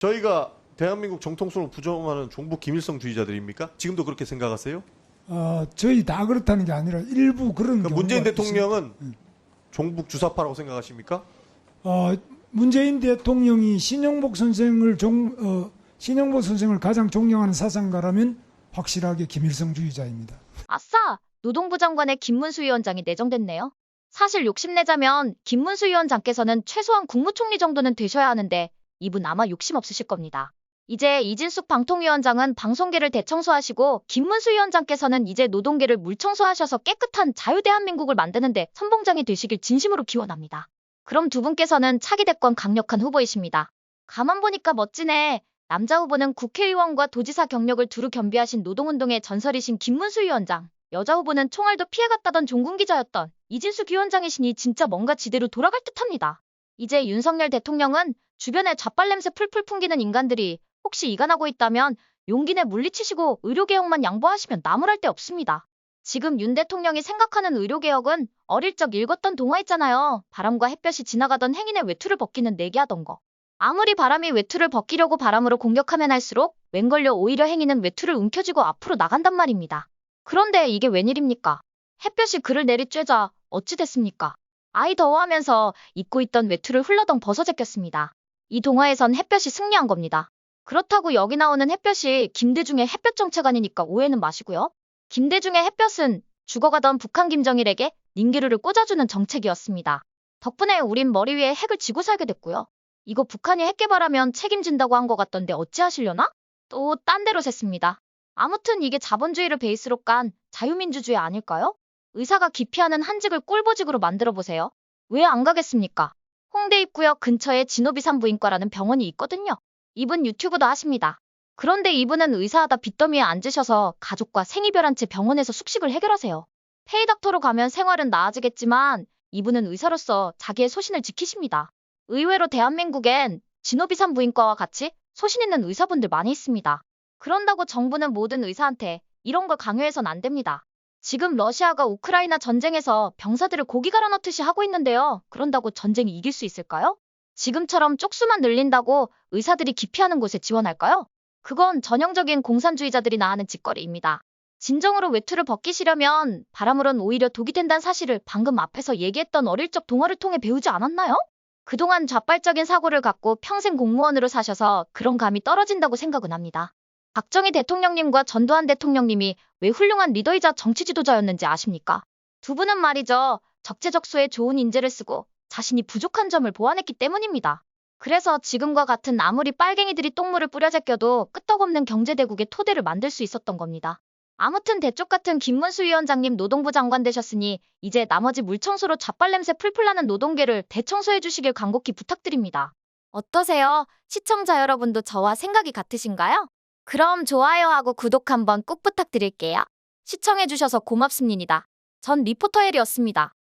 저희가 대한민국 정통성을 부정하는 종북 김일성주의자들입니까? 지금도 그렇게 생각하세요? 어, 저희 다 그렇다는 게 아니라 일부 그런 그러니까 경우가 문재인 있습니다. 대통령은 종북 주사파라고 생각하십니까? 어, 문재인 대통령이 신영복 선생을 종, 어, 신영복 선생을 가장 존경하는 사상가라면 확실하게 김일성주의자입니다. 아싸! 노동부 장관의 김문수 위원장이 내정됐네요. 사실 욕심내자면 김문수 위원장께서는 최소한 국무총리 정도는 되셔야 하는데 이분 아마 욕심 없으실 겁니다. 이제 이진숙 방통위원장은 방송계를 대청소하시고 김문수 위원장께서는 이제 노동계를 물청소하셔서 깨끗한 자유대한민국을 만드는데 선봉장이 되시길 진심으로 기원합니다. 그럼 두 분께서는 차기 대권 강력한 후보이십니다. 가만 보니까 멋지네. 남자 후보는 국회의원과 도지사 경력을 두루 겸비하신 노동운동의 전설이신 김문수 위원장. 여자 후보는 총알도 피해갔다던 종군 기자였던 이진숙 위원장이시니 진짜 뭔가 지대로 돌아갈 듯합니다. 이제 윤석열 대통령은 주변에 좌빨냄새 풀풀 풍기는 인간들이 혹시 이간하고 있다면 용기 내 물리치시고 의료개혁만 양보하시면 나무랄 데 없습니다. 지금 윤 대통령이 생각하는 의료개혁은 어릴 적 읽었던 동화 있잖아요. 바람과 햇볕이 지나가던 행인의 외투를 벗기는 내기하던 거. 아무리 바람이 외투를 벗기려고 바람으로 공격하면 할수록 웬 걸려 오히려 행인은 외투를 움켜쥐고 앞으로 나간단 말입니다. 그런데 이게 웬일입니까? 햇볕이 그를 내리쬐자 어찌 됐습니까? 아이 더워하면서 입고 있던 외투를 훌러덩 벗어 제꼈습니다. 이 동화에선 햇볕이 승리한 겁니다. 그렇다고 여기 나오는 햇볕이 김대중의 햇볕 정책아니니까 오해는 마시고요. 김대중의 햇볕은 죽어가던 북한 김정일에게 닝기루를 꽂아주는 정책이었습니다. 덕분에 우린 머리 위에 핵을 지고 살게 됐고요. 이거 북한이 핵 개발하면 책임진다고 한 것 같던데 어찌하시려나? 또 딴 데로 샜습니다. 아무튼 이게 자본주의를 베이스로 깐 자유민주주의 아닐까요? 의사가 기피하는 한직을 꿀보직으로 만들어 보세요. 왜 안 가겠습니까? 홍대 입구역 근처에 진오비 산부인과라는 병원이 있거든요. 이분 유튜브도 하십니다. 그런데 이분은 의사하다 빚더미에 앉으셔서 가족과 생이별한 채 병원에서 숙식을 해결하세요. 페이닥터로 가면 생활은 나아지겠지만 이분은 의사로서 자기의 소신을 지키십니다. 의외로 대한민국엔 진오비 산부인과와 같이 소신 있는 의사분들 많이 있습니다. 그런다고 정부는 모든 의사한테 이런 걸 강요해선 안 됩니다. 지금 러시아가 우크라이나 전쟁에서 병사들을 고기 갈아 넣듯이 하고 있는데요. 그런다고 전쟁이 이길 수 있을까요? 지금처럼 쪽수만 늘린다고 의사들이 기피하는 곳에 지원할까요? 그건 전형적인 공산주의자들이나 하는 짓거리입니다. 진정으로 외투를 벗기시려면 바람으론 오히려 독이 된다는 사실을 방금 앞에서 얘기했던 어릴 적 동화를 통해 배우지 않았나요? 그동안 좌빨적인 사고를 갖고 평생 공무원으로 사셔서 그런 감이 떨어진다고 생각은 합니다. 박정희 대통령님과 전두환 대통령님이 왜 훌륭한 리더이자 정치 지도자였는지 아십니까? 두 분은 말이죠. 적재적소에 좋은 인재를 쓰고 자신이 부족한 점을 보완했기 때문입니다. 그래서 지금과 같은 아무리 빨갱이들이 똥물을 뿌려 제껴도 끄떡없는 경제대국의 토대를 만들 수 있었던 겁니다. 아무튼 대쪽 같은 김문수 위원장님 노동부 장관 되셨으니 이제 나머지 물청소로 좌빨냄새 풀풀 나는 노동계를 대청소해 주시길 간곡히 부탁드립니다. 어떠세요? 시청자 여러분도 저와 생각이 같으신가요? 그럼 좋아요하고 구독 한번 꼭 부탁드릴게요. 시청해주셔서 고맙습니다. 전 리포터 헬이었습니다.